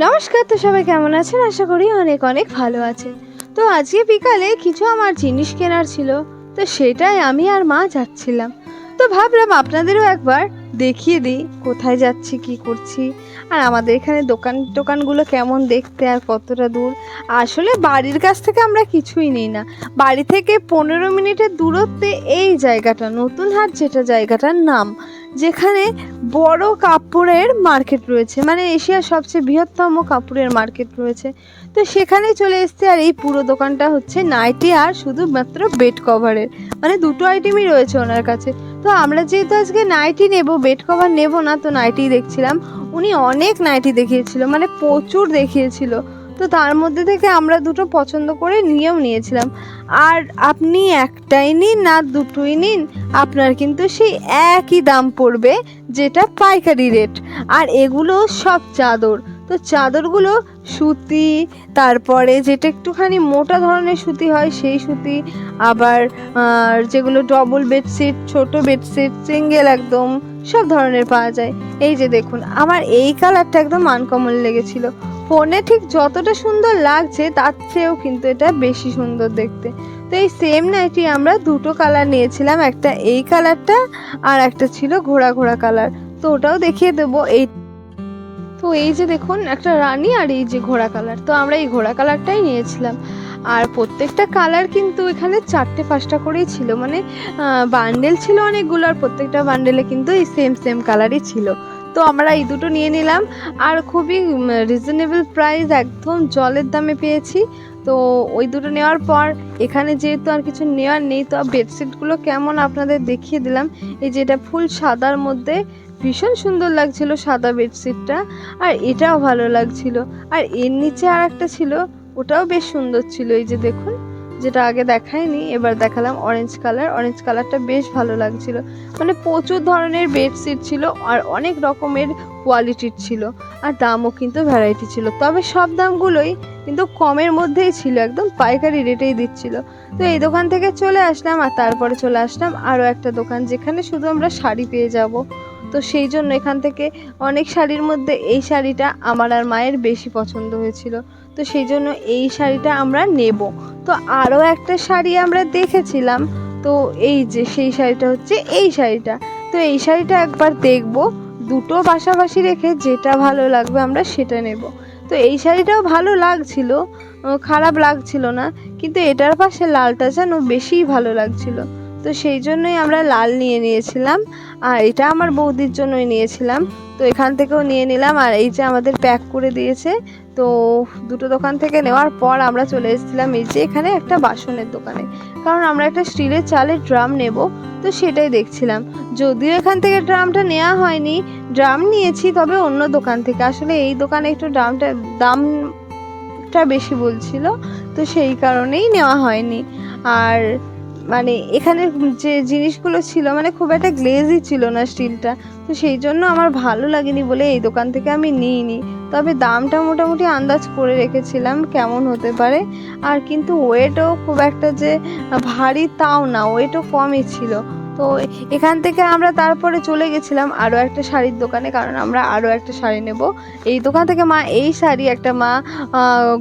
নমস্কার, তো সবাই কেমন আছেন? আশা করি অনেক অনেক ভালো আছেন। তো আজকে বিকালে কিছু আমার জিনিস কেনার ছিল, তো সেটাই আমি আর মা যাচ্ছিলাম। তো ভাবলাম আপনাদেরও একবার দেখিয়ে দিই, কোথায় যাচ্ছি, কি করছি, আর আমাদের এখানে দোকান টোকানগুলো কেমন দেখতে আর কতটা দূর। আসলে বাড়ির কাছ থেকে আমরা কিছুই নিই না। বাড়ি থেকে পনেরো মিনিটের দূরত্বে এই জায়গাটা, নতুন হাট যেটা জায়গাটার নাম। যেখানে বড় কাপড়ের মার্কেট রয়েছে মানে এশিয়ার সবচেয়ে বৃহত্তম কাপড়ের মার্কেট রয়েছে। তো সেখানে চলে এসছে আর এই পুরো দোকানটা হচ্ছে নাইটি আর শুধুমাত্র বেড কভারের মানে দুটো আইটেমই রয়েছে ওনার কাছে। তো আমরা যেহেতু আজকে নাইটি নেব বেড কভার নেব না, তো নাইটি দেখছিলাম। উনি অনেক নাইটি দেখিয়েছিল মানে প্রচুর দেখিয়েছিল। তো তার মধ্যে থেকে আমরা দুটো পছন্দ করে নিয়েও নিয়েছিলাম। আর আপনি একটাই নিন, না দুটোই নিন, আপনার কিন্তু সেই একই দাম পড়বে, যেটা পাইকারি রেট। আর এগুলো সব চাদর। তো চাদরগুলো সুতি, তারপরে যেটা একটুখানি মোটা ধরনের সুতি হয় সেই সুতি, আবার যেগুলো ডবল বেডশিট ছোট বেডশিট সিঙ্গেল একদম, সব ধরনের পাওয়া যায়। এই যে দেখুন, আমার এই কালারটা একদম আনকমন লেগেছিল। ফোনে ঠিক যতটা সুন্দর লাগছে, তার চেয়েও কিন্তু এটা বেশি সুন্দর দেখতে। তো এই সেম নাইটি আমরা দুটো কালার নিয়েছিলাম, একটা এই কালারটা আর একটা ছিল ঘোড়া ঘোড়া কালার তো ওটাও দেখিয়ে দেবো এই তো এই যে দেখুন, একটা রানী আর এই যে ঘোড়া কালার তো আমরা এই ঘোড়া কালারটাই নিয়েছিলাম। আর প্রত্যেকটা কালার কিন্তু এখানে চারটে পাঁচটা করেই ছিল। মানে বান্ডেল ছিল অনেকগুলো আর প্রত্যেকটা বান্ডেলে কিন্তু এই সেম সেম কালারই ছিল। তো আমরা এই দুটো নিয়ে নিলাম। আর খুবই রিজনেবল প্রাইস একদম জলের দামে পেয়েছি। তো ওই দুটো নেওয়ার পর এখানে যেহেতু আর কিছু নেওয়ার নেই, তো বেডশিটগুলো কেমন আপনাদের দেখিয়ে দিলাম। এই যে এটা ফুল সাদার মধ্যে ভীষণ সুন্দর লাগছিল সাদা বেডশিটটা আর এটাও ভালো লাগছিল। আর এর নিচে আর একটা ছিল, ওটাও বেশ সুন্দর ছিল, এই যে দেখুন। যেটা আগে দেখায়নি এবার দেখালাম অরেঞ্জ কালার অরেঞ্জ কালারটা বেশ ভালো লাগছিল। মানে প্রচুর ধরনের বেডশিট ছিল আর অনেক রকমের কোয়ালিটির ছিল। আর দামও কিন্তু ভ্যারাইটি ছিল। তবে সব দামগুলোই কিন্তু কমের মধ্যেই ছিল, একদম পাইকারি রেটেই দিচ্ছিল। তো এই দোকান থেকে চলে আসলাম আর তারপরে চলে আসলাম আরও একটা দোকান যেখানে শুধু আমরা শাড়ি পেয়ে যাব। তো সেই জন্য এখান থেকে অনেক শাড়ির মধ্যে এই শাড়িটা আমার আর মায়ের বেশি পছন্দ হয়েছিল। তো সেই জন্য এই শাড়িটা আমরা নেব। তো আরও একটা শাড়ি আমরা দেখেছিলাম। তো এই যে সেই শাড়িটা হচ্ছে এই শাড়িটা। তো এই শাড়িটা একবার দেখব। দুটো পাশাপাশি রেখে যেটা ভালো লাগবে আমরা সেটা নেব। তো এই শাড়িটাও ভালো লাগছিল খারাপ লাগছিল না, কিন্তু এটার পাশে লালটা যেন বেশিই ভালো লাগছিল। তো সেই জন্যই আমরা লাল নিয়ে নিয়েছিলাম, আর এটা আমার বৌদির জন্যই নিয়েছিলাম। তো এখান থেকেও নিয়ে নিলাম, আর এই যে আমাদের প্যাক করে দিয়েছে, তো দুটো দোকান থেকে নেওয়ার পর আমরা চলে এসেছিলাম এই যে এখানে একটা বাসনের দোকানে। কারণ আমরা একটা স্টিলের চালের ড্রাম নেব, তো সেটাই দেখছিলাম। যদিও এখান থেকে ড্রামটা নেওয়া হয়নি, ড্রাম নিয়েছি তবে অন্য দোকান থেকে। আসলে এই দোকানে একটু ড্রামটা দামটা বেশি বলছিল, তো সেই কারণেই নেওয়া হয়নি। আর মানে এখানে যে জিনিসগুলো ছিল মানে খুব একটা গ্লেজি ছিল না স্টিলটা তো সেই জন্য আমার ভালো লাগেনি বলে এই দোকান থেকে আমি নিইনি। তবে দামটা মোটামুটি আন্দাজ করে রেখেছিলাম কেমন হতে পারে। আর কিন্তু ওয়েটও খুব একটা যে ভারী তাও না ওয়েটও কমই ছিল। তো এখান থেকে আমরা তারপরে চলে গেছিলাম আরও একটা শাড়ির দোকানে, কারণ আমরা আরও একটা শাড়ি নেব। এই দোকান থেকে মা, এই শাড়ি একটা মা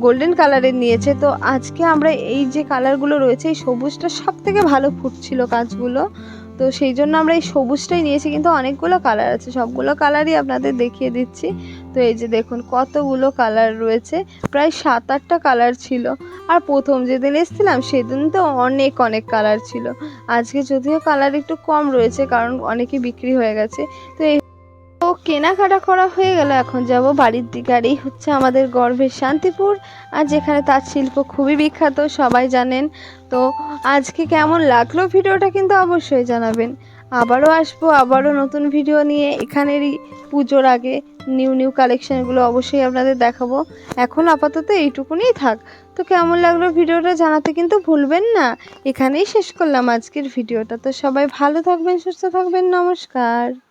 গোল্ডেন কালারের নিয়েছে। তো আজকে আমরা এই যে কালারগুলো রয়েছে, এই সবুজটা সব থেকে ভালো ফুটছিল কাজগুলো তো সেই জন্য আমরা এই সবুজটাই নিয়েছি, কিন্তু অনেকগুলো কালার আছে। সবগুলো কালারই আপনাদের দেখিয়ে দিচ্ছি। তো এই যে দেখুন, কতগুলো কালার রয়েছে। প্রায় সাত আটটা কালার ছিল। আর প্রথম যেদিন এসেছিলাম, সেদিন তো অনেক অনেক কালার ছিল। আজকে যদিও কালার একটু কম রয়েছে, কারণ অনেকে বিক্রি হয়ে গেছে। তো এই কেনাকাটা করা হয়ে গেল, এখন যাব বাড়ির দিকে আর এই হচ্ছে আমাদের গর্ভের শান্তিপুর, আর যেখানে তাঁত শিল্প খুবই বিখ্যাত, সবাই জানেন। তো আজকে কেমন লাগল ভিডিওটা কিন্তু অবশ্যই জানাবেন। আবারও আসব, আবারও নতুন ভিডিও নিয়ে, এখানেরই পুজোর আগে নিউ নিউ কালেকশানগুলো অবশ্যই আপনাদের দেখাবো। এখন আপাতত এইটুকুনি থাক। তো কেমন লাগল ভিডিওটা জানাতে কিন্তু ভুলবেন না। এখানেই শেষ করলাম আজকের ভিডিওটা। তো সবাই ভালো থাকবেন, সুস্থ থাকবেন, নমস্কার।